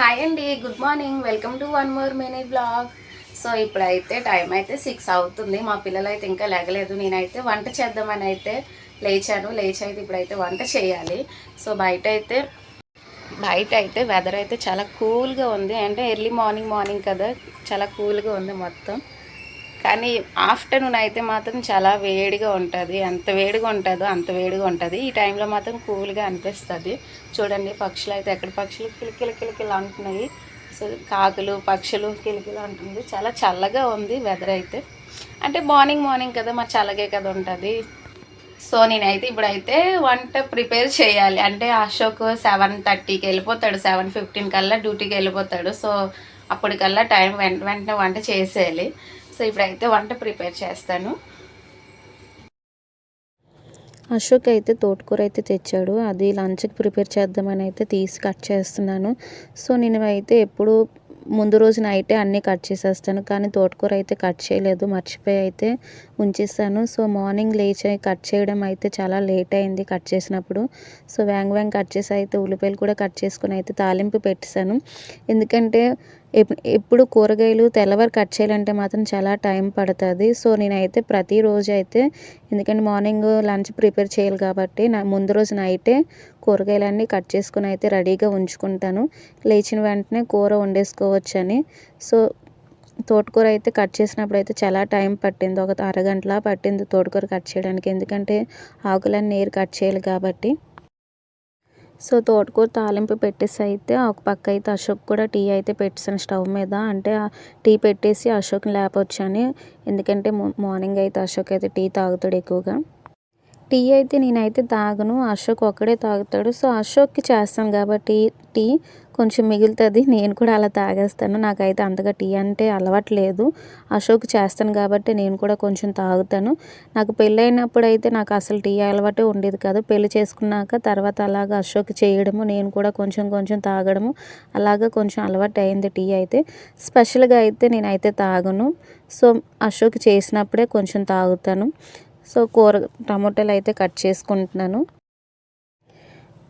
Hi అండి good morning welcome to one more mini blog so ఇప్పుడైతే time అయితే six అవుతుంది. మా పిల్లలు అయితే ఇంకా లేగలేదు. నేనైతే వంట చేద్దామని అయితే లేచాను. లేచి అయితే ఇప్పుడైతే వంట చేయాలి. సో బయట అయితే బయట అయితే వెదర్ అయితే చాలా కూల్గా ఉంది. అంటే ఎర్లీ మార్నింగ్ మార్నింగ్ కదా. చాలా కూల్గా ఉంది మొత్తం. కానీ ఆఫ్టర్నూన్ అయితే మాత్రం చాలా వేడిగా ఉంటుంది. ఎంత వేడిగా ఉంటుందో అంత వేడిగా ఉంటుంది. ఈ టైంలో మాత్రం కూల్గా అనిపిస్తుంది. చూడండి పక్షులు అయితే ఎక్కడ పక్షులు? కిలకిల కిలకిల అంటున్నాయి. సో కాకులు పక్షులు కిలకిల అంటుంది. చాలా చల్లగా ఉంది వెదర్ అయితే. అంటే మార్నింగ్ మార్నింగ్ కదా మరి చల్లగే కదా ఉంటుంది. సో నేనైతే ఇప్పుడైతే వంట ప్రిపేర్ చేయాలి. అంటే అశోక్ సెవెన్ థర్టీకి వెళ్ళిపోతాడు. సెవెన్ ఫిఫ్టీన్ కల్లా డ్యూటీకి వెళ్ళిపోతాడు. సో అప్పటికల్లా టైం వెంట వెంటనే వంట చేసేయాలి. సో ఇప్పుడైతే వంట ప్రిపేర్ చేస్తాను. అశోక్ అయితే తోటకూర అయితే తెచ్చాడు. అది లంచ్కి ప్రిపేర్ చేద్దామని అయితే తీసి కట్ చేస్తున్నాను. సో నేను అయితే ఎప్పుడు ముందు రోజు నైటే అన్నీ కట్ చేసేస్తాను. కానీ తోటకూర అయితే కట్ చేయలేదు. మర్చిపోయి అయితే ఉంచేస్తాను సో మార్నింగ్ లేచి కట్ చేయడం అయితే చాలా లేట్ అయింది కట్ చేసినప్పుడు. సో వ్యాంగ్ వ్యాంగ్ కట్ చేసి అయితే ఉల్లిపాయలు కూడా కట్ చేసుకుని అయితే తాలింపు పెట్టేశాను. ఎందుకంటే ఎప్పుడు కూరగాయలు తెల్లవారు కట్ చేయాలంటే మాత్రం చాలా టైం పడుతుంది. సో నేనైతే ప్రతిరోజు అయితే ఎందుకంటే మార్నింగ్ లంచ్ ప్రిపేర్ చేయాలి కాబట్టి నా ముందు రోజు నైటే కూరగాయలన్నీ కట్ చేసుకుని అయితే రెడీగా ఉంచుకుంటాను. లేచిన వెంటనే కూర వండేసుకోవచ్చని. సో తోటకూర అయితే కట్ చేసినప్పుడు అయితే చాలా టైం పట్టింది. ఒక అరగంటలా పట్టింది తోటకూర కట్ చేయడానికి. ఎందుకంటే ఆకులన్నీ నీరు కట్ చేయాలి కాబట్టి. సో తోటకూర తాలింపు పెట్టేసి అయితే ఒక పక్క అయితే అశోక్ కూడా టీ అయితే పెట్టేసాను స్టవ్ మీద. అంటే టీ పెట్టేసి అశోక్ని లేపొచ్చాను. ఎందుకంటే మార్నింగ్ అయితే అశోక్ అయితే టీ తాగుతాడు ఎక్కువగా. టీ అయితే నేనైతే తాగను. అశోక్ ఒక్కడే తాగుతాడు. సో అశోక్కి చేస్తాను కాబట్టి టీ కొంచెం మిగులుతుంది నేను కూడా అలా తాగేస్తాను. నాకైతే అంతగా టీ అంటే అలవాటు లేదు అశోక్ చేస్తాను కాబట్టి నేను కూడా కొంచెం తాగుతాను. నాకు పెళ్ళైనప్పుడు అయితే నాకు అసలు టీ అలవాటే ఉండేది కాదు. పెళ్ళి చేసుకున్నాక తర్వాత అలాగ అశోక్ చేయడము నేను కూడా కొంచెం కొంచెం తాగడము అలాగ కొంచెం అలవాటు అయింది టీ అయితే. స్పెషల్గా అయితే నేనైతే తాగను. సో అశోక్ చేసినప్పుడే కొంచెం తాగుతాను. సో కూర టమోటాలు అయితే కట్ చేసుకుంటున్నాను.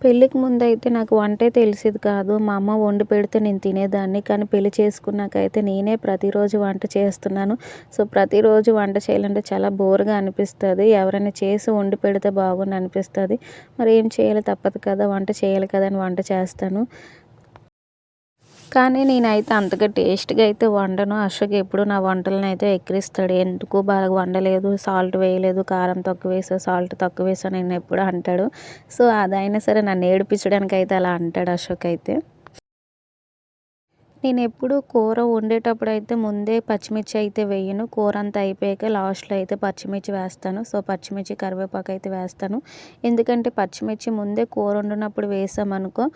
పెళ్ళికి ముందు అయితే నాకు వంటే తెలిసేది కాదు. మా అమ్మ వండి పెడితే నేను తినేదాన్ని. కానీ పెళ్ళి చేసుకున్నాకైతే నేనే ప్రతిరోజు వంట చేస్తున్నాను. సో ప్రతిరోజు వంట చేయాలంటే చాలా బోర్గా అనిపిస్తుంది. ఎవరైనా చేసి వండి పెడితే బాగుండి అనిపిస్తుంది. మరి ఏం చేయాలి? తప్పదు కదా. వంట చేయాలి కదా అని వంట చేస్తాను. కానీ నేనైతే అంతగా టేస్ట్గా అయితే వండను. అశోక్ ఎప్పుడు నా వంటలను అయితే ఎక్కిరిస్తాడు. ఎందుకు బాగా వండలేదు? సాల్ట్ వేయలేదు. కారం తక్కువ వేసా సాల్ట్ తక్కువ వేసా నేను ఎప్పుడు అంటాడు. సో అదైనా సరే నన్ను ఏడిపించడానికి అయితే అలా అంటాడు అశోక్ అయితే. నేను ఎప్పుడు కూర వండేటప్పుడు అయితే ముందే పచ్చిమిర్చి అయితే వేయను. కూర అంతా అయిపోయాక లాస్ట్లో అయితే పచ్చిమిర్చి వేస్తాను. సో పచ్చిమిర్చి కరివేపాకు అయితే వేస్తాను. ఎందుకంటే పచ్చిమిర్చి ముందే కూర వండినప్పుడు వేసామనుకో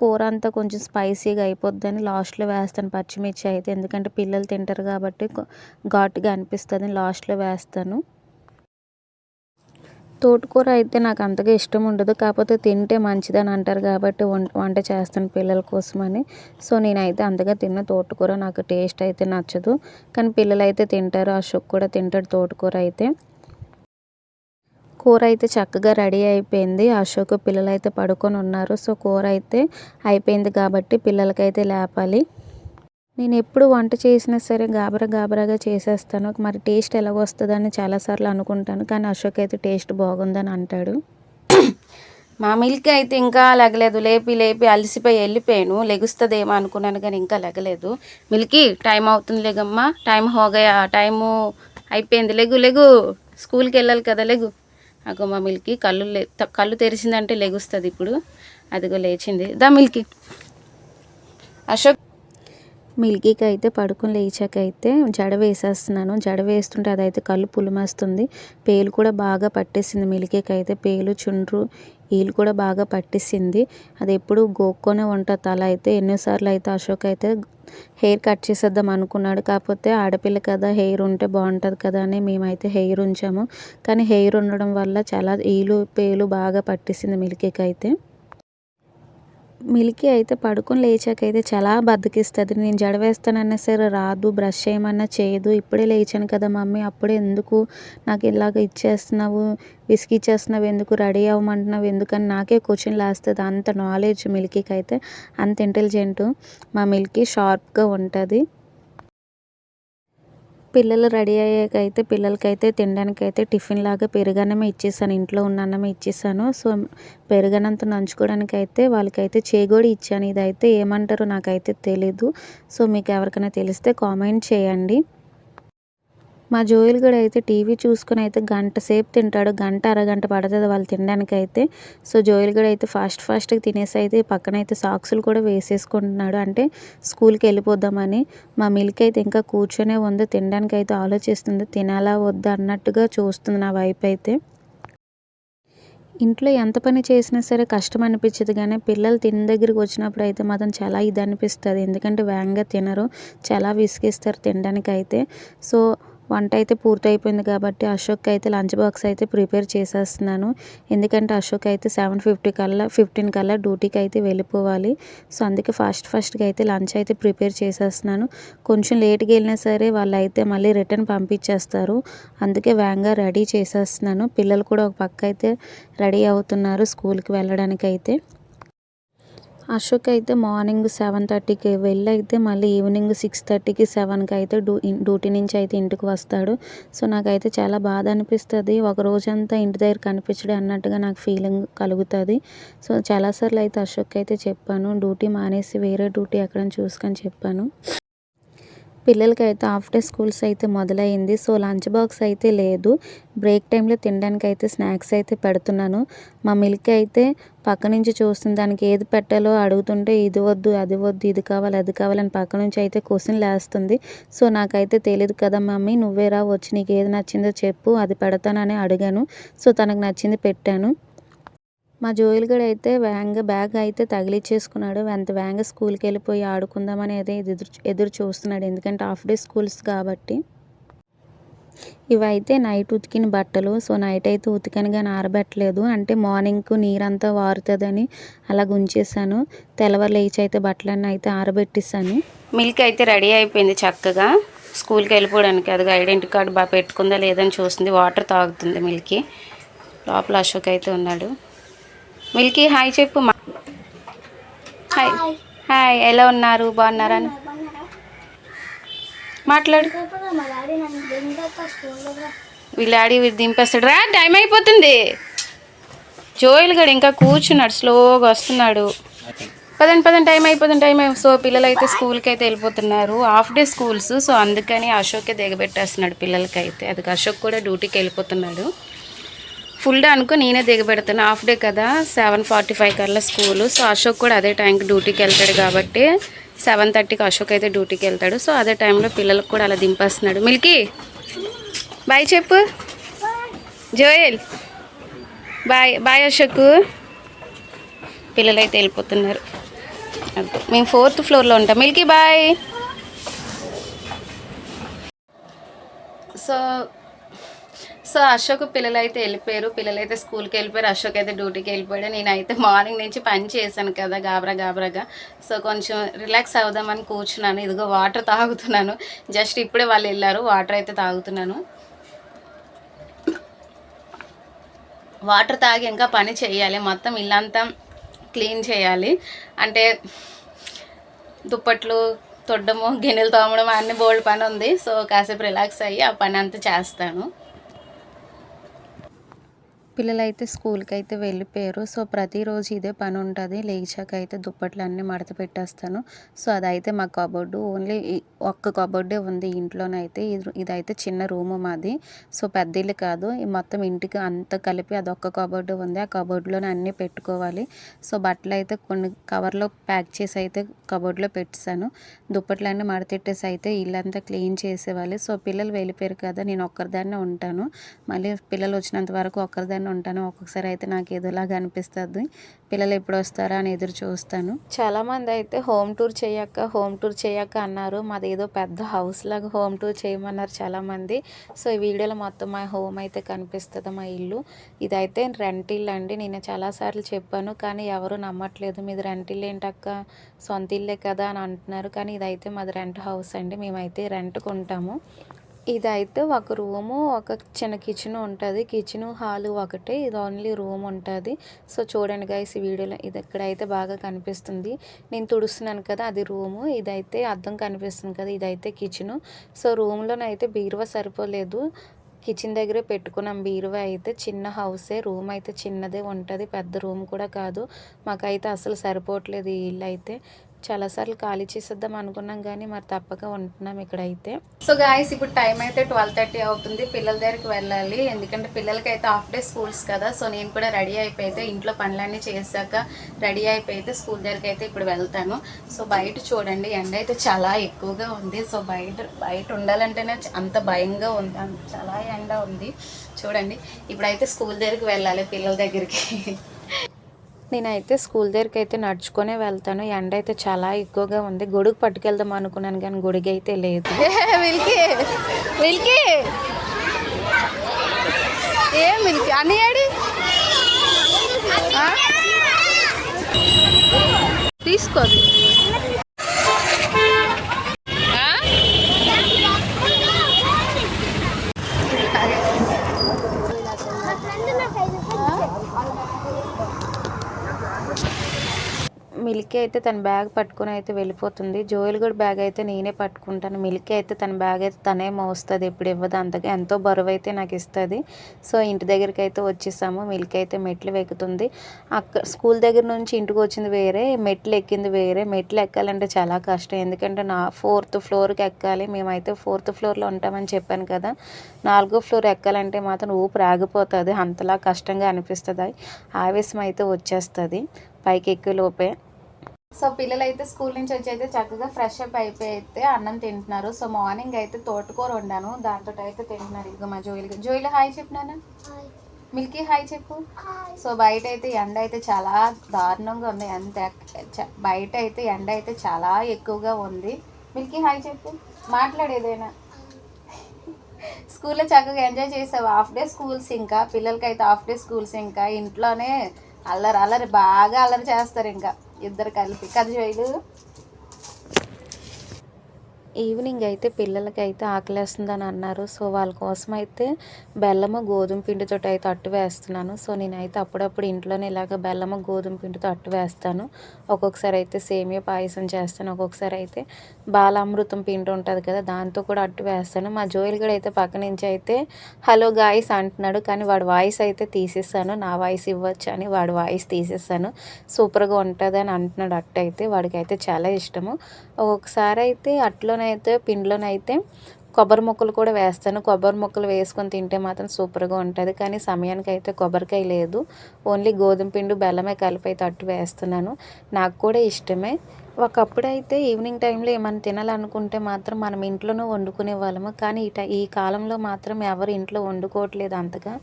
కూర అంతా కొంచెం స్పైసీగా అయిపోద్దని లాస్ట్లో వేస్తాను పచ్చిమిర్చి అయితే. ఎందుకంటే పిల్లలు తింటారు కాబట్టి ఘాటుగా అనిపిస్తుంది లాస్ట్లో వేస్తాను. తోటకూర అయితే నాకు అంతగా ఇష్టం ఉండదు. కాకపోతే తింటే మంచిదని అంటారు కాబట్టి వం- వంట చేస్తాను పిల్లల కోసమని. సో నేనైతే అంతగా తిన్న తోటకూర నాకు టేస్ట్ అయితే నచ్చదు. కానీ పిల్లలు అయితే తింటారు. అశోక్ కూడా తింటాడు తోటకూర అయితే. కూర అయితే చక్కగా రెడీ అయిపోయింది. అశోక్ పిల్లలు అయితే పడుకొని ఉన్నారు. సో కూర అయితే అయిపోయింది కాబట్టి పిల్లలకైతే లేపాలి. నేను ఎప్పుడు వంట చేసినా సరే గాబరా గాబరాగా చేసేస్తాను. మరి టేస్ట్ ఎలా వస్తుందని చాలాసార్లు అనుకుంటాను. కానీ అశోక్ అయితే టేస్ట్ బాగుందని అంటాడు. మా మిల్క్ అయితే ఇంకా లగలేదు. లేపి లేపి అలసిపోయి వెళ్ళిపోయాను. లెగుస్తుందేమో అనుకున్నాను కానీ ఇంకా లెగలేదు. మిల్కీ టైం అవుతుంది లేగమ్మా. టైం హోగయా టైము అయిపోయింది. లెగు లెగు. స్కూల్కి వెళ్ళాలి కదా లెగు. అగో మా మిల్కీ కళ్ళు లే త- కళ్ళు తెరిచిందంటే లెగుస్తుంది ఇప్పుడు. అదిగో లేచింది. దా మిల్కీ. అశోక్ మిల్కీకి అయితే పడుకొని లేచాక అయితే జడ వేసేస్తున్నాను. జడ వేస్తుంటే అదైతే కళ్ళు పులిమేస్తుంది. పేలు కూడా బాగా పట్టేసింది మిల్కీకి అయితే పేలు చుండ్రు వీళ్ళు కూడా బాగా పట్టేసింది. అది ఎప్పుడు గోక్కొనే ఉంటుంది తల అయితే ఎన్నోసార్లు అయితే అశోక్ అయితే హెయిర్ కట్ చేసేద్దాం అనుకున్నాడు. కాకపోతే ఆడపిల్ల కదా హెయిర్ ఉంటే బాగుంటుంది కదా అని మేమైతే హెయిర్ ఉంచాము. కానీ హెయిర్ ఉండడం వల్ల చాలా ఈలు పేలు బాగా పట్టేసింది మిల్కీకి అయితే మిల్కీ అయితే పడుకొని లేచాక అయితే చాలా బద్దకిస్తుంది. నేను జడ వేస్తానన్నా సరే రాదు బ్రష్ చేయమన్నా చేయదు. ఇప్పుడే లేచాను కదా మమ్మీ అప్పుడే ఎందుకు నాకు ఇలాగ ఇచ్చేస్తున్నావు? విసిగిచ్చేస్తున్నావు ఎందుకు రెడీ అవ్వమంటున్నావు? ఎందుకని నాకే క్వశ్చన్ లేస్తుంది. అంత నాలెడ్జ్ మిల్కీకి అయితే అంత ఇంటెలిజెంట్ మా మిల్కీ షార్ప్గా ఉంటుంది. పిల్లలు రెడీ అయ్యాక అయితే పిల్లలకైతే తినడానికైతే టిఫిన్ లాగా పెరుగన్నమే ఇచ్చేసాను. ఇంట్లో ఉన్న అన్నమే ఇచ్చేసాను. సో పెరుగన్నంతో నంచుకోవడానికి అయితే వాళ్ళకైతే చేగోడి ఇచ్చాను. ఇదైతే ఏమంటారో నాకైతే తెలీదు. సో మీకు ఎవరికైనా తెలిస్తే కామెంట్ చేయండి. మా జోయిల్ కూడా అయితే టీవీ చూసుకుని అయితే గంట సేపు తింటాడు. గంట అరగంట పడుతుంది వాళ్ళు తినడానికి అయితే. సో జోయిల్ కూడా అయితే ఫాస్ట్ ఫాస్ట్గా తినేసి అయితే పక్కన అయితే సాక్సులు కూడా వేసేసుకుంటున్నాడు. అంటే స్కూల్కి వెళ్ళిపోద్దామని మా మిల్క్ అయితే ఇంకా కూర్చొనే ఉంది. తినడానికి అయితే ఆలోచిస్తుంది. తినాలా వద్దా అన్నట్టుగా చూస్తుంది నా వైపు అయితే. ఇంట్లో ఎంత పని చేసినా సరే కష్టం అనిపించదు కానీ పిల్లలు తిన దగ్గరికి వచ్చినప్పుడు అయితే మాత్రం చాలా ఇది అనిపిస్తుంది ఎందుకంటే వేగంగా తినరు. చాలా విసిగిస్తారు తినడానికి అయితే. సో వంట అయితే పూర్తయిపోయింది కాబట్టి అశోక్ అయితే లంచ్ బాక్స్ అయితే ప్రిపేర్ చేసేస్తున్నాను. ఎందుకంటే అశోక్ అయితే సెవెన్ ఫిఫ్టీ కల్లా ఫిఫ్టీన్ కల్లా డ్యూటీకి అయితే వెళ్ళిపోవాలి. సో అందుకే ఫాస్ట్ ఫాస్ట్గా అయితే లంచ్ అయితే ప్రిపేర్ చేసేస్తున్నాను. కొంచెం లేట్గా వెళ్ళినా సరే వాళ్ళు అయితే మళ్ళీ రిటర్న్ పంపించేస్తారు. అందుకే వేగంగా రెడీ చేసేస్తున్నాను. పిల్లలు కూడా ఒక పక్క అయితే రెడీ అవుతున్నారు స్కూల్కి వెళ్ళడానికి అయితే అశోక్ అయితే మార్నింగ్ సెవెన్ థర్టీకి వెళ్ళి అయితే మళ్ళీ ఈవినింగ్ సిక్స్ థర్టీకి సెవెన్కి అయితే డ్యూ డ్యూటీ నుంచి అయితే ఇంటికి వస్తాడు. సో నాకైతే చాలా బాధ అనిపిస్తుంది. ఒక రోజంతా ఇంటి దగ్గర కనిపించడం అన్నట్టుగా నాకు ఫీలింగ్ కలుగుతుంది. సో చాలాసార్లు అయితే అశోక్ అయితే చెప్పాను డ్యూటీ మానేసి వేరే డ్యూటీ ఎక్కడని చూసుకొని చెప్పాను. పిల్లలకి అయితే హాఫ్ డే స్కూల్స్ అయితే మొదలైంది. సో లంచ్ బాక్స్ అయితే లేదు. బ్రేక్ టైంలో తినడానికి అయితే స్నాక్స్ అయితే పెడుతున్నాను. మా మిల్క్ అయితే పక్క నుంచి చూస్తుంది. దానికి ఏది పెట్టాలో అడుగుతుంటే ఇది వద్దు అది వద్దు ఇది కావాలి అది కావాలని పక్క నుంచి అయితే క్వశ్చన్ లేస్తుంది. సో నాకైతే తెలియదు కదా మమ్మీ నువ్వేరా వచ్చి నీకు ఏది నచ్చిందో చెప్పు అది పెడతానని అడిగాను. సో తనకు నచ్చింది పెట్టాను. మా జోయిల్ గడు అయితే వేగంగా బ్యాగ్ అయితే తగిలిచ్చేసుకున్నాడు. అంత వేగంగా స్కూల్కి వెళ్ళిపోయి ఆడుకుందామని అయితే ఎదురు ఎదురు చూస్తున్నాడు. ఎందుకంటే హాఫ్ డే స్కూల్స్ కాబట్టి. ఇవైతే నైట్ ఉతికిన బట్టలు. సో నైట్ అయితే ఉతికాను కానీ ఆరబెట్టలేదు అంటే మార్నింగ్కు నీరంతా వారుతుందని అలా గుంచేసాను తెల్లవారు లేచి అయితే బట్టలన్నీ అయితే ఆరబెట్టేసాను మిల్క్ అయితే రెడీ అయిపోయింది చక్కగా. స్కూల్కి వెళ్ళిపోవడానికి అది ఐడెంటిటీ కార్డు బాగా పెట్టుకుందా లేదని చూస్తుంది. వాటర్ తాగుతుంది మిల్కి. లోపల అశోక్ అయితే ఉన్నాడు. మిల్కీ హాయ్ చెప్పు హాయ్. హాయ్. ఎలా ఉన్నారు? బాగున్నారా? మాట్లాడు. వీళ్ళ డాడీ వీడు దింపేస్తాడు. రా టైం అయిపోతుంది. జోయిల్ గడు ఇంకా కూర్చున్నాడు స్లోగా వస్తున్నాడు. పదండి పదండి టైం అయిపోతుంది టైం సో పిల్లలు అయితే స్కూల్కి అయితే వెళ్ళిపోతున్నారు. Half day schools. సో అందుకని అశోకే దిగబెట్టేస్తున్నాడు పిల్లలకి అయితే అది అశోక్ కూడా డ్యూటీకి వెళ్ళిపోతున్నాడు. ఫుల్ డే అనుకో నేనే దిగబెడతాను. హాఫ్ డే కదా సెవెన్ ఫార్టీ ఫైవ్ కల్లా స్కూల్. సో అశోక్ కూడా అదే టైంకి డ్యూటీకి వెళ్తాడు కాబట్టి సెవెన్ థర్టీకి అశోక్ అయితే డ్యూటీకి వెళ్తాడు. సో అదే టైంలో పిల్లలకు కూడా అలా దింపేస్తున్నాడు. మిల్కీ బాయ్ చెప్పు. Joel bye bye Ashok. పిల్లలు అయితే వెళ్ళిపోతున్నారు మేము ఫోర్త్ ఫ్లోర్లో ఉంటాం. Milky bye. So so Ashok పిల్లలు అయితే వెళ్ళిపోయారు. పిల్లలు అయితే స్కూల్కి వెళ్ళిపోయారు. అశోక్ అయితే డ్యూటీకి వెళ్ళిపోయాడు. నేనైతే మార్నింగ్ నుంచి పని చేశాను కదా గాబరా గాబరాగా. సో కొంచెం రిలాక్స్ అవుదామని కూర్చున్నాను. ఇదిగో వాటర్ తాగుతున్నాను. జస్ట్ ఇప్పుడే వాళ్ళు వెళ్ళారు. వాటర్ అయితే తాగుతున్నాను. వాటర్ తాగి ఇంకా పని చేయాలి. మొత్తం ఇల్లంతా క్లీన్ చేయాలి. అంటే దుప్పట్లు తొడ్డము గిన్నెలు తోమడం అన్ని బోల్డ్ పని ఉంది. సో కాసేపు రిలాక్స్ అయ్యి ఆ పని అంతా చేస్తాను. పిల్లలు అయితే స్కూల్కి అయితే వెళ్ళిపోయారు. సో ప్రతిరోజు ఇదే పని ఉంటుంది లేచాక అయితే దుప్పట్లు అన్నీ మడత పెట్టేస్తాను. సో అదైతే మా కబోర్డు. ఓన్లీ ఒక్క కబోర్డే ఉంది ఇంట్లోనైతే. ఇది ఇదైతే చిన్న రూము మాది. సో పెద్ద ఇల్లు కాదు మొత్తం ఇంటికి అంతా కలిపి అదొక్క కబోర్డు ఉంది. ఆ కబోర్డులోనే అన్నీ పెట్టుకోవాలి. సో బట్టలు అయితే కొన్ని కవర్లో ప్యాక్ చేసి అయితే కబోర్డ్లో పెట్టేశాను. దుప్పట్లు అన్నీ మడతెట్టేసి అయితే ఇల్లంతా క్లీన్ చేసేవాలి. సో పిల్లలు వెళ్ళిపోయారు కదా నేను ఒక్కరిదాన్నే ఉంటాను. మళ్ళీ పిల్లలు వచ్చినంత వరకు ఒక్కరిదాన్ని ఒక్కదాన్ని ఉంటాను ఒక్కొక్కసారి అయితే నాకు ఏదోలాగా అనిపిస్తుంది. పిల్లలు ఎప్పుడు వస్తారా అని ఎదురు చూస్తాను. చాలామంది అయితే హోమ్ టూర్ చేయక్క హోమ్ టూర్ చేయక్క అన్నారు. మాది ఏదో పెద్ద హౌస్ లాగా హోమ్ టూర్ చేయమన్నారు చాలామంది. సో ఈ వీడియోలో మొత్తం మా హోమ్ అయితే కనిపిస్తుంది మా ఇల్లు. ఇదైతే రెంట్ ఇల్లు అండి. నేను చాలాసార్లు చెప్పాను కానీ ఎవరు నమ్మట్లేదు. మీది రెంట్ ఇల్లు ఏంటక్క? సొంత ఇల్లే కదా అని అంటున్నారు. కానీ ఇదైతే మాది రెంట్ హౌస్ అండి. మేమైతే రెంట్కి ఉంటాము ఇదైతే ఒక రూము ఒక చిన్న కిచెన్ ఉంటుంది. కిచెన్ హాలు ఒకటే ఇది ఓన్లీ రూమ్ ఉంటుంది. సో చూడండి గైస్ ఈ వీడియోలో ఇది ఇక్కడైతే బాగా కనిపిస్తుంది. నేను తుడుస్తున్నాను కదా అది రూము. ఇదైతే అద్దం కనిపిస్తుంది కదా ఇదైతే కిచెను. సో రూమ్లోనైతే బీరువా సరిపోలేదు. కిచెన్ దగ్గరే పెట్టుకున్నాం. బీరువా అయితే చిన్న హౌసే రూమ్ అయితే చిన్నదే ఉంటుంది. పెద్ద రూమ్ కూడా కాదు. మాకైతే అసలు సరిపోవట్లేదు ఈ ఇల్లు అయితే. చాలాసార్లు ఖాళీ చేసేద్దాం అనుకున్నాం కానీ మరి తప్పక ఉంటున్నాం ఇక్కడైతే. సో గాయస్ ఇప్పుడు టైం అయితే ట్వెల్వ్ థర్టీ అవుతుంది. పిల్లల దగ్గరికి వెళ్ళాలి. ఎందుకంటే పిల్లలకి అయితే హాఫ్ డే స్కూల్స్ కదా. సో నేను కూడా రెడీ అయిపోయితే ఇంట్లో పనులన్నీ చేశాక రెడీ అయిపోయితే స్కూల్ దగ్గరికి అయితే ఇప్పుడు వెళ్తాను. సో బయట చూడండి ఎండ అయితే చాలా ఎక్కువగా ఉంది. సో బయట బయట ఉండాలంటేనే అంత భయంగా ఉంది. అంత చాలా ఎండ ఉంది. చూడండి ఇప్పుడైతే స్కూల్ దగ్గరికి వెళ్ళాలి పిల్లల దగ్గరికి. నేనైతే స్కూల్ దగ్గరికి అయితే నడుచుకునే వెళ్తాను. ఎండ అయితే చాలా ఎక్కువగా ఉంది. గొడుగు పట్టుకెళ్దాం అనుకున్నాను కానీ గొడుగు అయితే లేదు. Milky milky. ఏం మిల్కీ? అని ఏడి? తీసుకోదు ఆ? మిల్కీ అయితే తన బ్యాగ్ పట్టుకుని అయితే వెళ్ళిపోతుంది. జోయల్ కూడా బ్యాగ్ అయితే నేనే పట్టుకుంటాను. మిల్కీ అయితే తన బ్యాగ్ అయితే తనే మోస్తుంది. ఎప్పుడు ఇవ్వదు. అంతగా ఎంతో బరువు అయితే నాకు ఇస్తుంది. సో ఇంటి దగ్గరికి అయితే వచ్చేసాము. మిల్కీ అయితే మెట్లు ఎక్కుతుంది. అక్కడ స్కూల్ దగ్గర నుంచి ఇంటికి వచ్చింది వేరే మెట్లు ఎక్కింది వేరే. మెట్లు ఎక్కాలంటే చాలా కష్టం. ఎందుకంటే నా ఫోర్త్ ఫ్లోర్కి ఎక్కాలి. మేమైతే ఫోర్త్ ఫ్లోర్లో ఉంటామని చెప్పాను కదా. నాలుగో ఫ్లోర్ ఎక్కాలంటే మాత్రం ఊపిరి ఆగిపోతుంది అంతలా కష్టంగా అనిపిస్తుంది. ఆవేశం అయితే వచ్చేస్తుంది. పైకి ఎక్కే లోపే. సో పిల్లలు అయితే స్కూల్ నుంచి వచ్చి అయితే చక్కగా ఫ్రెష్ అప్ అయిపోయి అయితే అన్నం తింటున్నారు. సో మార్నింగ్ అయితే తోటకూర వండాను. దాంతో అయితే తింటున్నారు. ఇదిగో మా జోయిలు జోయిలు హాయ్ చెప్పినాను మిల్కీ హాయ్ చెప్పు. సో బయట అయితే ఎండ అయితే చాలా దారుణంగా ఉంది. ఎంత బయట అయితే ఎండ అయితే చాలా ఎక్కువగా ఉంది. మిల్కీ హాయ్ చెప్పు. మాట్లాడేదైనా స్కూల్లో చక్కగా ఎంజాయ్ చేసావు. హాఫ్ డే స్కూల్స్ ఇంకా పిల్లలకి అయితే హాఫ్ డే స్కూల్స్ ఇంకా ఇంట్లోనే అల్లరి అల్లరి బాగా అల్లరి చేస్తారు ఇంకా. ఇద్దరు కలిపి. కదా ఈవినింగ్ అయితే పిల్లలకి అయితే ఆకలేస్తుందని అన్నారు. సో వాళ్ళ కోసం అయితే బెల్లము గోధుమ పిండితో అయితే అట్టు వేస్తున్నాను. సో నేనైతే అప్పుడప్పుడు ఇంట్లోనే ఇలాగ బెల్లము గోధుమ పిండితో అట్టు వేస్తాను. ఒక్కొక్కసారి అయితే సేమియా పాయసం చేస్తాను. ఒక్కొక్కసారి అయితే బాలామృతం పిండి ఉంటుంది కదా దాంతో కూడా అట్టు వేస్తాను. మా జోయిల్ గడ అయితే పక్క నుంచి అయితే హలో గాయస్ అంటున్నాడు. కానీ వాడి వాయిస్ అయితే తీసేస్తాను నా వాయిస్ ఇవ్వచ్చు అని వాడి వాయిస్ తీసేస్తాను సూపర్గా ఉంటుంది అని అంటున్నాడు అట్టు అయితే వాడికి అయితే చాలా ఇష్టము. ఒక్కొక్కసారి అయితే అట్లోనే అయితే పిండిలోనైతే కొబ్బరి ముక్కలు కూడా వేస్తాను. కొబ్బరి ముక్కలు వేసుకొని తింటే మాత్రం సూపర్గా ఉంటుంది. కానీ సమయానికి అయితే కొబ్బరికాయ లేదు. ఓన్లీ గోధుమ పిండి బెల్లమే కలిపి అయితే అట్టు వేస్తున్నాను. నాకు కూడా ఇష్టమే. ఒకప్పుడు అయితే ఈవినింగ్ టైంలో ఏమైనా తినాలనుకుంటే మాత్రం మనం ఇంట్లోనే వండుకునే వాళ్ళము. కానీ ఈ ఈ కాలంలో మాత్రం ఎవరు ఇంట్లో వండుకోవట్లేదు అంతగా.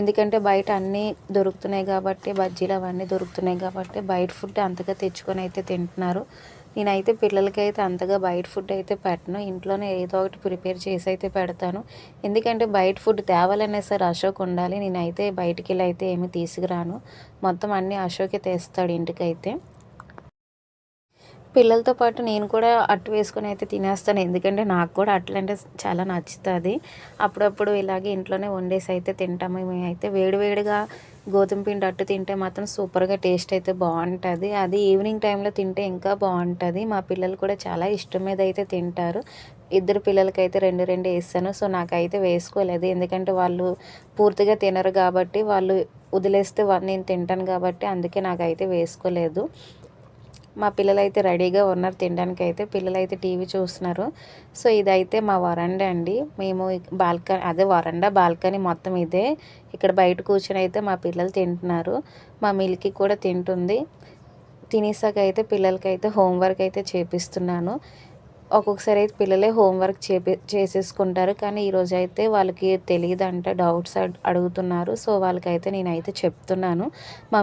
ఎందుకంటే బయట అన్నీ దొరుకుతున్నాయి కాబట్టి బజ్జీలు అవన్నీ దొరుకుతున్నాయి కాబట్టి బయట ఫుడ్ అంతగా తెచ్చుకొని అయితే తింటున్నారు. నేనైతే పిల్లలకైతే అంతగా బయట ఫుడ్ అయితే పెట్టను. ఇంట్లోనే ఏదో ఒకటి ప్రిపేర్ చేసి అయితే పెడతాను. ఎందుకంటే బయట ఫుడ్ తేవాలనే సరే అశోక్ ఉండాలి. నేనైతే బయటికి వెళ్ళి అయితే ఏమి తీసుకురాను. మొత్తం అన్నీ అశోకే తెస్తాడు ఇంటికైతే. పిల్లలతో పాటు నేను కూడా అట్టు వేసుకొని అయితే తినేస్తాను. ఎందుకంటే నాకు కూడా అట్లంటే చాలా నచ్చుతుంది. అప్పుడప్పుడు ఇలాగే ఇంట్లోనే వండేసి అయితే తింటాము. మేమైతే వేడివేడిగా గోధుమ పిండి అట్టు తింటే మాత్రం సూపర్గా టేస్ట్ అయితే బాగుంటుంది. అది ఈవినింగ్ టైంలో తింటే ఇంకా బాగుంటుంది. మా పిల్లలు కూడా చాలా ఇష్టం మీద అయితే తింటారు. ఇద్దరు పిల్లలకైతే రెండు రెండు వేస్తాను. సో నాకైతే వేసుకోలేదు. ఎందుకంటే వాళ్ళు పూర్తిగా తినరు కాబట్టి వాళ్ళు వదిలేస్తే నేను తింటాను కాబట్టి అందుకే నాకైతే వేసుకోలేదు. మా పిల్లలు అయితే రెడీగా ఉన్నారు తినడానికి అయితే పిల్లలు అయితే టీవీ చూస్తున్నారు. సో ఇదైతే మా వరండా అండి. మేము బాల్కనీ అదే వరండా బాల్కనీ మొత్తం ఇదే. ఇక్కడ బయట కూర్చొని అయితే మా పిల్లలు తింటున్నారు. మా మిల్కి కూడా తింటుంది. తినేసాక అయితే పిల్లలకి అయితే హోంవర్క్ అయితే చేపిస్తున్నాను. ఒక్కొక్కసారి అయితే పిల్లలే హోంవర్క్ చేపి చేసేసుకుంటారు. కానీ ఈరోజు అయితే వాళ్ళకి తెలియదంట డౌట్స్ అడుగుతున్నారు. సో వాళ్ళకైతే నేనైతే చెప్తున్నాను. మా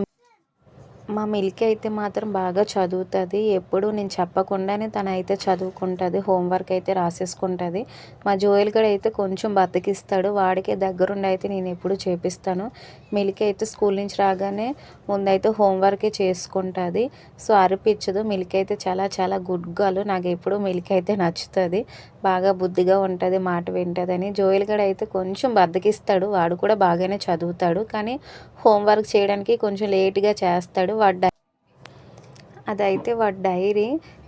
మా మిల్కీ అయితే మాత్రం బాగా చదువుతుంది. ఎప్పుడు నేను చెప్పకుండానే తనైతే చదువుకుంటుంది. హోంవర్క్ అయితే రాసేసుకుంటుంది. మా జోయల్ గడ అయితే కొంచెం బతికిస్తాడు. వాడికి దగ్గరుండి అయితే నేను ఎప్పుడు చేపిస్తాను. మిల్కీ అయితే స్కూల్ నుంచి రాగానే ముందైతే హోంవర్కే చేసుకుంటుంది. సో అరిపించదు మిల్కీ అయితే చాలా చాలా గుడ్ గర్ల్. నాకు ఎప్పుడు మిల్కీ అయితే నచ్చుతుంది. బాగా బుద్ధిగా ఉంటుంది. మాట వింటుందని. జోయల్ గడ అయితే కొంచెం బద్దకిస్తాడు వాడు కూడా బాగానే చదువుతాడు. కానీ హోంవర్క్ చేయడానికి కొంచెం లేట్గా చేస్తాడు. వాడు అదైతే వాడు డైరీ.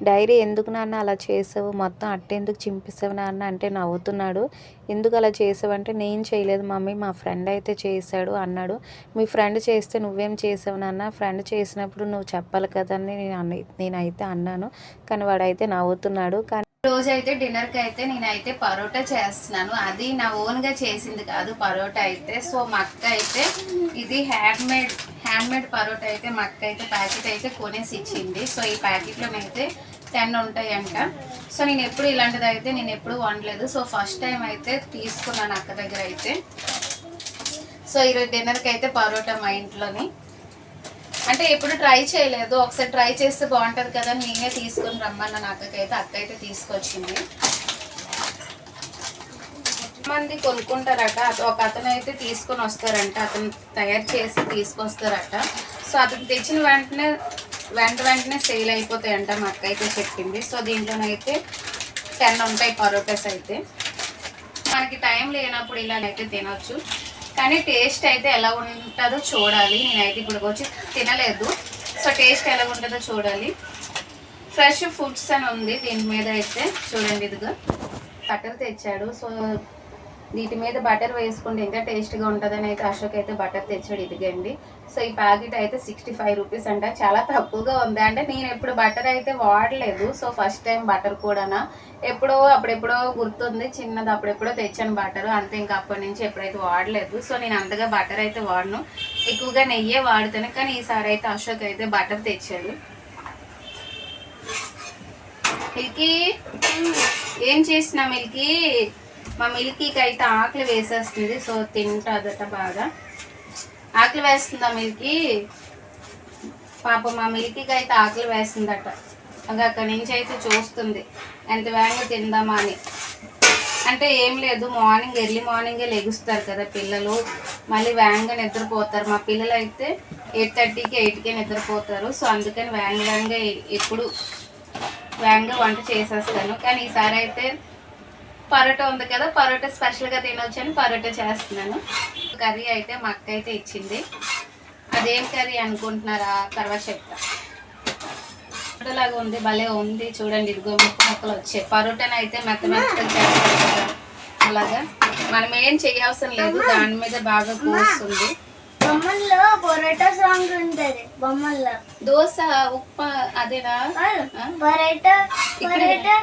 డైరీ ఎందుకు నాన్న అలా చేసావు? మొత్తం అట్టెందుకు చింపేసావు నాన్న అంటే నవ్వుతున్నాడు. ఎందుకు అలా చేసావు అంటే నేను చేయలేదు మమ్మీ మా ఫ్రెండ్ అయితే చేశాడు అన్నాడు. మీ ఫ్రెండ్ చేస్తే నువ్వేం చేసావు నాన్న? ఫ్రెండ్ చేసినప్పుడు నువ్వు చెప్పాలి కదా అని నేను అన్న నేనైతే అన్నాను. కానీ వాడైతే నవ్వుతున్నాడు. కానీ రోజు అయితే డిన్నర్కి అయితే నేనైతే పరోటా చేస్తున్నాను. అది నా ఓన్గా చేసింది కాదు పరోటా అయితే. సో మా అక్క అయితే ఇది hand made hand made parotta అయితే మా అక్క అయితే ప్యాకెట్ అయితే కొనేసి ఇచ్చింది. సో ఈ ప్యాకెట్ లోనైతే టెన్ ఉంటాయంట. సో నేను ఎప్పుడు ఇలాంటిది అయితే నేను ఎప్పుడు వండలేదు. సో ఫస్ట్ టైం అయితే తీసుకున్నాను అక్క దగ్గర అయితే. సో ఈరోజు డిన్నర్కి అయితే పరోటా మా ఇంట్లోని. అంటే ఎప్పుడు ట్రై చేయలేదు. ఒకసారి ట్రై చేస్తే బాగుంటుంది కదా అని నేనే తీసుకొని రమ్మన్న అక్కకైతే అక్క అయితే తీసుకొచ్చింది. మంది కొనుక్కుంటారట ఒక అతను అయితే తీసుకొని వస్తారంట అతను తయారు చేసి తీసుకొస్తారట. సో అతను తెచ్చిన వెంటనే వెంట వెంటనే సేల్ అయిపోతాయంట మా అక్క అయితే చెప్పింది. సో దీంట్లోనైతే టెన్ ఉంటాయి పరోటాస్ అయితే. మనకి టైం లేనప్పుడు ఇలానైతే తినొచ్చు. కానీ టేస్ట్ అయితే ఎలా ఉంటుందో చూడాలి. నేనైతే ఇప్పుడు వచ్చి తినలేదు. సో టేస్ట్ ఎలా ఉంటుందో చూడాలి. ఫ్రెష్ ఫుడ్స్ అని ఉంది దీని మీద అయితే. చూడండి ఇదిగా. కట్టలు తెచ్చాడు. సో వీటి మీద బటర్ వేసుకుంటే ఇంకా టేస్ట్గా ఉంటుందని అయితే అశోక్ అయితే బటర్ తెచ్చాడు ఇదిగండి. సో ఈ ప్యాకెట్ అయితే సిక్స్టీ ఫైవ్ రూపీస్ అంట. చాలా తక్కువగా ఉంది. అంటే నేను ఎప్పుడు బటర్ అయితే వాడలేదు. సో ఫస్ట్ టైం బటర్ కూడానా. ఎప్పుడో అప్పుడెప్పుడో గుర్తుంది. చిన్నది అప్పుడెప్పుడో తెచ్చాను బటర్. అంతే ఇంకా అప్పటి నుంచి ఎప్పుడైతే వాడలేదు. సో నేను అంతగా బటర్ అయితే వాడను. ఎక్కువగా నెయ్యే వాడుతాను. కానీ ఈసారి అయితే అశోక్ అయితే బటర్ తెచ్చాడు. మిల్కీ? ఏం చేసినా మిల్కీ? మా మిల్కీకి అయితే ఆకలి వేసేస్తుంది సో తింటుందట బాగా. ఆకలి వేస్తుందా మిల్కీ? పాప మా మిల్కీకి అయితే ఆకలి వేస్తుందట. అది అక్కడి నుంచి అయితే చూస్తుంది ఎంత వేగంగా తిందామా అని. అంటే ఏం లేదు మార్నింగ్ ఎర్లీ మార్నింగే లెగుస్తారు కదా పిల్లలు. మళ్ళీ వేగంగా నిద్రపోతారు. మా పిల్లలు అయితే ఎయిట్ థర్టీకి ఎయిట్కే నిద్రపోతారు. సో అందుకని వేగంగా వేగంగా ఎప్పుడు వేగంగా వంట చేసేస్తాను. కానీ ఈసారి అయితే పరోటా ఉంది కదా పరోటా స్పెషల్గా తినొచ్చని పరోటా చేస్తున్నాను. కర్రీ అయితే మా అక్క అయితే ఇచ్చింది. అదేం కర్రీ అనుకుంటున్నారా? తర్వాత చెప్తా. పరోటలాగా ఉంది భలే ఉంది. చూడండి ఇదిగో ముక్క ముక్కలు వచ్చాయి. పరోటాని అయితే మెత్త మెత్తగా చేస్తారు అలాగా? మనం ఏం చేయాల్సిన లేదు దాని మీద బాగా కూస్తుంది బొమ్మల్లో పొరాటా సాంగ్ ఉంటది బొమ్మల్లో. దోశ ఉప్మా అదేనా? పొరాటా పొరాటా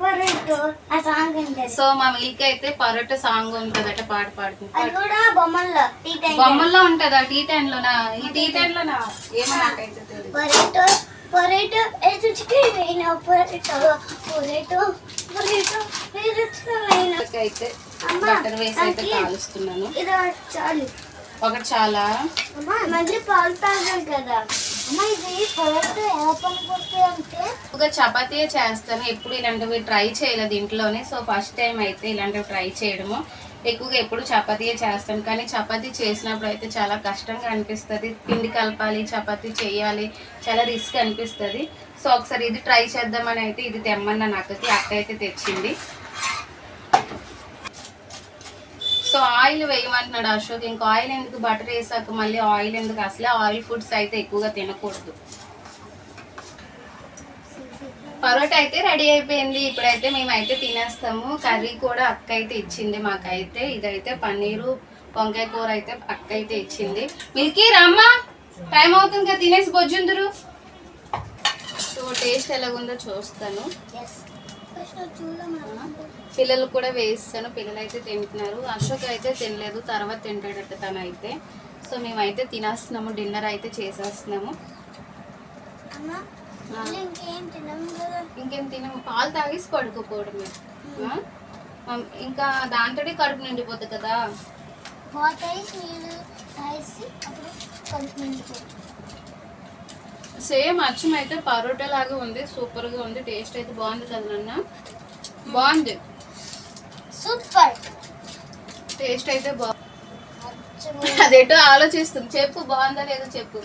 పొరాటో ఆ సాంగ్ ఉంటది. సో మా మిల్క్ అయితే పరోటా సాంగ్ ఉంటుందట పాట పాడుతుంది అది కూడా బొమ్మల్లో టీ టైం బొమ్మల్లో ఉంటుందా? టీ టైం లోనా ఈ టీ టైం లోనా ఏమో నాకైతే తెలియదు పొరాటో పొరాటో ఎదుచుకైన పొరాటో పొరాటో పొరాటో ఎదుచుకైన అయితే బటర్ వేసి అయితే కాలుస్తున్నాను. ఒకటి చాలా. మళ్ళీ పాలు కదా. ఎక్కువగా చపాతీయే చేస్తాను. ఎప్పుడు ఇలాంటివి ట్రై చేయలేదు ఇంట్లోనే సో ఫస్ట్ టైం అయితే ఇలాంటివి ట్రై చేయడము. ఎక్కువగా ఎప్పుడు చపాతీయే చేస్తాను. కానీ చపాతీ చేసినప్పుడు అయితే చాలా కష్టంగా అనిపిస్తుంది. పిండి కలపాలి చపాతీ చేయాలి. చాలా రిస్క్ అనిపిస్తుంది. సో ఒకసారి ఇది ట్రై చేద్దామని అయితే ఇది తెమ్మన్న నాకకి అక్క అయితే తెచ్చింది. సో ఆయిల్ వేయమంటున్నాడు అశోక్. ఇంకా ఆయిల్ ఎందుకు బటర్ వేసాక మళ్ళీ ఆయిల్ ఎందుకు? అసలే ఆయిల్ ఫుడ్స్ అయితే ఎక్కువగా తినకూడదు. పరోటా అయితే రెడీ అయిపోయింది. ఇప్పుడైతే మేమైతే తినేస్తాము. కర్రీ కూడా అక్క అయితే ఇచ్చింది మాకైతే. ఇదైతే పన్నీరు వంకాయ కూర అయితే అక్క అయితే ఇచ్చింది. మిల్కీ రమ్మా టైం అవుతుంది కదా తినేసి బొజ్జుందురు. సో టేస్ట్ ఎలాగుందో చూస్తాను. పిల్లలు కూడా వేస్తాను పిల్లలు అయితే తింటున్నారు. అశోక్ అయితే తినలేదు. తర్వాత తింటాడట తను అయితే సో మేమైతే తినేస్తున్నాము. డిన్నర్ అయితే చేసేస్తున్నాము. ఇంకేం తినము పాలు తాగేసి పడుకోపోవడమే. ఇంకా దాంతోనే కడుపు నిండిపోద్ది కదా. ఐస్ నీళ్ళు తాగేసి అప్పుడు కడుపు నిండిపోతుంది సేమ్ అచ్చం అయితే పరోటా లాగా ఉంది సూపర్గా ఉంది టేస్ట్ అయితే బాగుంది కదా నాన్న? బాగుంది. సూపర్ టేస్ట్ అయితే బాగుంది అదేటో ఆలోచిస్తుంది. చెప్పు బాగుందా లేదో చెప్పు.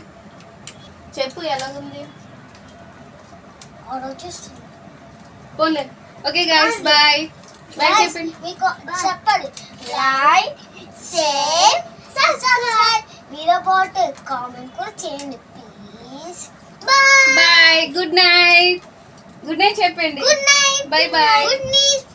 చెప్పు ఎలాగుంది పోలే ఓకే గైస్ బాయ్ బాయ్ చెప్పండి. చెప్పండి. లైక్ షేర్ సబ్స్క్రైబ్ మీతో పాటు కామెంట్ కూడా చేయండి. Bye bye good night good night చెప్పండి గుడ్ నైట్. Good night